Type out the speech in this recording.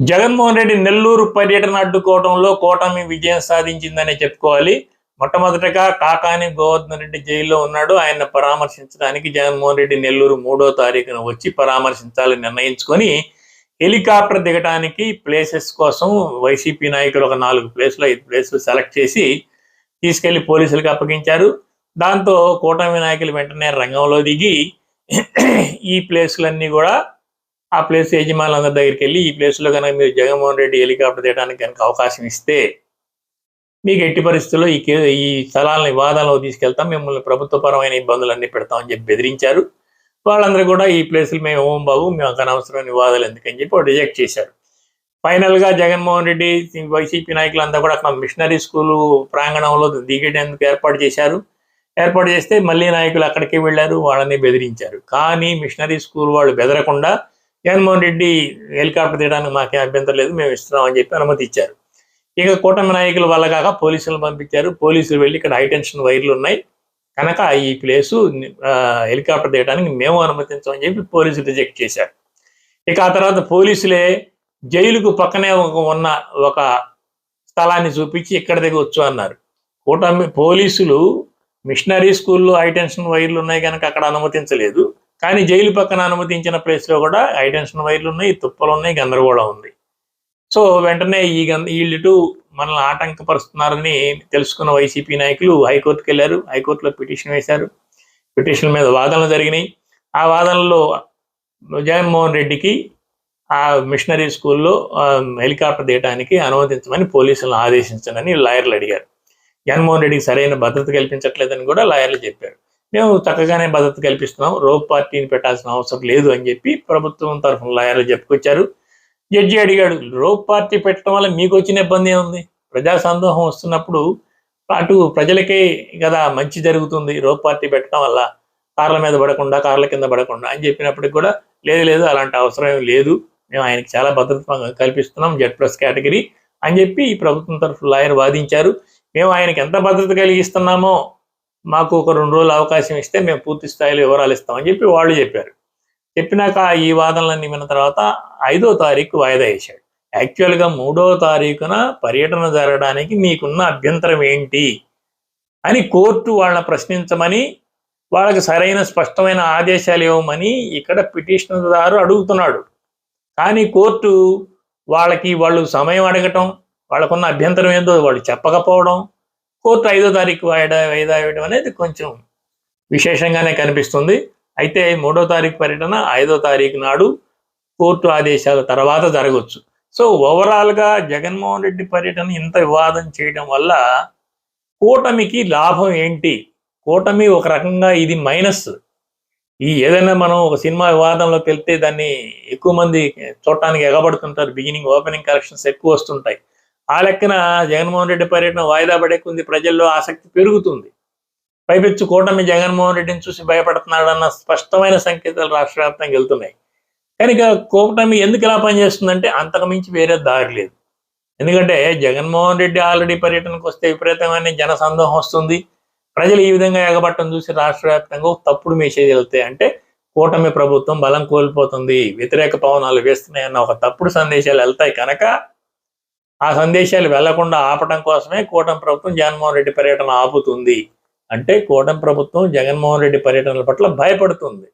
జగన్మోహన్ రెడ్డి నెల్లూరు పర్యటన అడ్డుకోవడంలో కూటమి విజయం సాధించిందనే చెప్పుకోవాలి. మొట్టమొదటగా కాకాని గోవర్ధన్ రెడ్డి జైల్లో ఉన్నాడు. ఆయన పరామర్శించడానికి జగన్మోహన్ రెడ్డి నెల్లూరు మూడో తారీఖున వచ్చి పరామర్శించాలని నిర్ణయించుకొని హెలికాప్టర్ దిగడానికి ప్లేసెస్ కోసం వైసీపీ నాయకులు ఒక నాలుగు ప్లేసులు ఐదు ప్లేసులు సెలెక్ట్ చేసి తీసుకెళ్ళి పోలీసులకు అప్పగించారు. దాంతో కూటమి నాయకులు వెంటనే రంగంలో దిగి ఈ ప్లేసులన్నీ కూడా ఆ ప్లేస్ యజమానులందరి దగ్గరికి వెళ్ళి ఈ ప్లేస్లో కనుక మీరు జగన్మోహన్ రెడ్డి హెలికాప్టర్ తీయడానికి కనుక అవకాశం ఇస్తే మీకు ఎట్టి పరిస్థితుల్లో ఈ కే ఈ స్థలాలను వివాదాలను తీసుకెళ్తాం. మిమ్మల్ని ప్రభుత్వపరమైన ఇబ్బందులన్నీ పెడతామని చెప్పి బెదిరించారు. వాళ్ళందరూ కూడా ఈ ప్లేసులు మేము ఓం బాబు మేము అనవసరమైన వివాదాలు ఎందుకని చెప్పి రిజెక్ట్ చేశారు. ఫైనల్గా జగన్మోహన్ రెడ్డి వైసీపీ నాయకులంతా కూడా అక్కడ మిషనరీ స్కూలు ప్రాంగణంలో దిగేటందుకు ఏర్పాటు చేశారు. ఏర్పాటు చేస్తే మళ్ళీ నాయకులు అక్కడికి వెళ్ళారు వాళ్ళని బెదిరించారు. కానీ మిషనరీ స్కూల్ వాళ్ళు బెదరకుండా జగన్మోహన్ రెడ్డి హెలికాప్టర్ తీయడానికి మాకేం అభ్యంతరం లేదు మేము ఇస్తున్నాం అని చెప్పి అనుమతి ఇచ్చారు. ఇక కూటమి నాయకుల వల్ల కాక పోలీసులను పంపించారు. పోలీసులు వెళ్ళి ఇక్కడ హైటెన్షన్ వైర్లు ఉన్నాయి. కనుక ఈ ప్లేసు ఆ, హెలికాప్టర్ తీయడానికి మేము అనుమతించమని చెప్పి పోలీసులు రిజెక్ట్ చేశారు. ఇక ఆ తర్వాత పోలీసులే జైలుకు పక్కనే ఉన్న ఒక స్థలాన్ని చూపించి ఇక్కడ దిగవచ్చు అన్నారు. కూటమి పోలీసులు మిషనరీ స్కూల్లో హైటెన్షన్ వైర్లు ఉన్నాయి కనుక అక్కడ అనుమతించలేదు. కానీ జైలు పక్కన అనుమతించిన ప్లేస్లో కూడా హైటెన్షన్ వైర్లు ఉన్నాయి తుప్పలు ఉన్నాయి గందరగోళం ఉంది. సో వెంటనే ఈ గం వీళ్ళు మనల్ని ఆటంకపరుస్తున్నారని తెలుసుకున్న వైసీపీ నాయకులు హైకోర్టుకి వెళ్ళారు. హైకోర్టులో పిటిషన్ వేశారు. పిటిషన్ మీద వాదనలు జరిగినాయి. ఆ వాదనలో జగన్మోహన్ రెడ్డికి ఆ మిషనరీ స్కూల్లో హెలికాప్టర్ తీయడానికి అనుమతించమని పోలీసులను ఆదేశించనని లాయర్లు అడిగారు. జగన్మోహన్ రెడ్డికి సరైన భద్రత కల్పించట్లేదని కూడా లాయర్లు చెప్పారు. మేము చక్కగానే భద్రత కల్పిస్తున్నాం. రోప్ పార్టీని పెట్టాల్సిన అవసరం లేదు అని చెప్పి ప్రభుత్వం తరఫున లాయర్లు చెప్పుకొచ్చారు. జడ్జి అడిగాడు రోప్ పార్టీ పెట్టడం వల్ల మీకు వచ్చిన ఇబ్బంది ఏముంది? ప్రజా సందోహం వస్తున్నప్పుడు అటు ప్రజలకే కదా మంచి జరుగుతుంది రోప్ పార్టీ పెట్టడం వల్ల. కార్ల మీద పడకుండా కార్ల కింద పడకుండా అని చెప్పినప్పటికి కూడా లేదు లేదు అలాంటి అవసరం లేదు. మేము ఆయనకి చాలా భద్రత కల్పిస్తున్నాం జెడ్ ప్లస్ కేటగిరీ అని చెప్పి ఈ ప్రభుత్వం తరఫు లాయర్ వాదించారు. మేము ఆయనకి ఎంత భద్రత కలిగిస్తున్నామో మాకు ఒక రెండు రోజులు అవకాశం ఇస్తే మేము పూర్తి స్థాయిలో వివరాలు ఇస్తామని చెప్పి వాళ్ళు చెప్పారు. చెప్పినాక ఈ వాదనలన్నీ విన్న తర్వాత ఐదో తారీఖు వాయిదా వేశాడు. యాక్చువల్గా మూడో తారీఖున పర్యటన జరగడానికి మీకున్న అభ్యంతరం ఏంటి? అని కోర్టు వాళ్ళని ప్రశ్నించమని వాళ్ళకి సరైన స్పష్టమైన ఆదేశాలు ఇవ్వమని ఇక్కడ పిటిషనర్దారు అడుగుతున్నాడు. కానీ కోర్టు వాళ్ళకి వాళ్ళు సమయం అడగటం వాళ్ళకున్న అభ్యంతరం ఏందో వాళ్ళు చెప్పకపోవడం కోర్టు ఐదో తారీఖు వాయిదా వాయిదా వేయడం అనేది కొంచెం విశేషంగానే కనిపిస్తుంది. అయితే మూడో తారీఖు పర్యటన ఐదో తారీఖు నాడు కోర్టు ఆదేశాల తర్వాత జరగవచ్చు సో ఓవరాల్గా జగన్మోహన్ రెడ్డి పర్యటన ఇంత వివాదం చేయడం వల్ల కూటమికి లాభం ఏంటి? కూటమి ఒక రకంగా ఇది మైనస్. ఈ ఏదైనా మనం ఒక సినిమా వివాదంలోకి వెళ్తే దాన్ని ఎక్కువ మంది చూడటానికి ఎగబడుతుంటారు. బిగినింగ్ ఓపెనింగ్ కలెక్షన్స్ ఎక్కువ వస్తుంటాయి. ఆ లెక్కన జగన్మోహన్ రెడ్డి పర్యటన వాయిదా పడేకుంది ప్రజల్లో ఆసక్తి పెరుగుతుంది. పైపెచ్చు కూటమి జగన్మోహన్ రెడ్డిని చూసి భయపడుతున్నాడన్న స్పష్టమైన సంకేతాలు రాష్ట్ర వ్యాప్తంగా వెళ్తున్నాయి. కనుక కూటమి ఎందుకు ఇలా పనిచేస్తుందంటే అంతకు మించి వేరే దారి లేదు. ఎందుకంటే జగన్మోహన్ రెడ్డి ఆల్రెడీ పర్యటనకు వస్తే విపరీతమైన జన సందోహం వస్తుంది. ప్రజలు ఈ విధంగా ఎగబట్టం చూసి రాష్ట్ర వ్యాప్తంగా తప్పుడు మెసేజ్ వెళ్తాయి. అంటే కూటమి ప్రభుత్వం బలం కోల్పోతుంది వ్యతిరేక పవనాలు వేస్తున్నాయన్న ఒక తప్పుడు సందేశాలు వెళ్తాయి కనుక ఆ సందేశాలు వెళ్ళకుండా ఆపటం కోసమే కూటమి ప్రభుత్వం జగన్మోహన్ రెడ్డి పర్యటన ఆపుతుంది. అంటే కూటమి ప్రభుత్వం జగన్మోహన్ రెడ్డి పర్యటనల పట్ల భయపడుతుంది.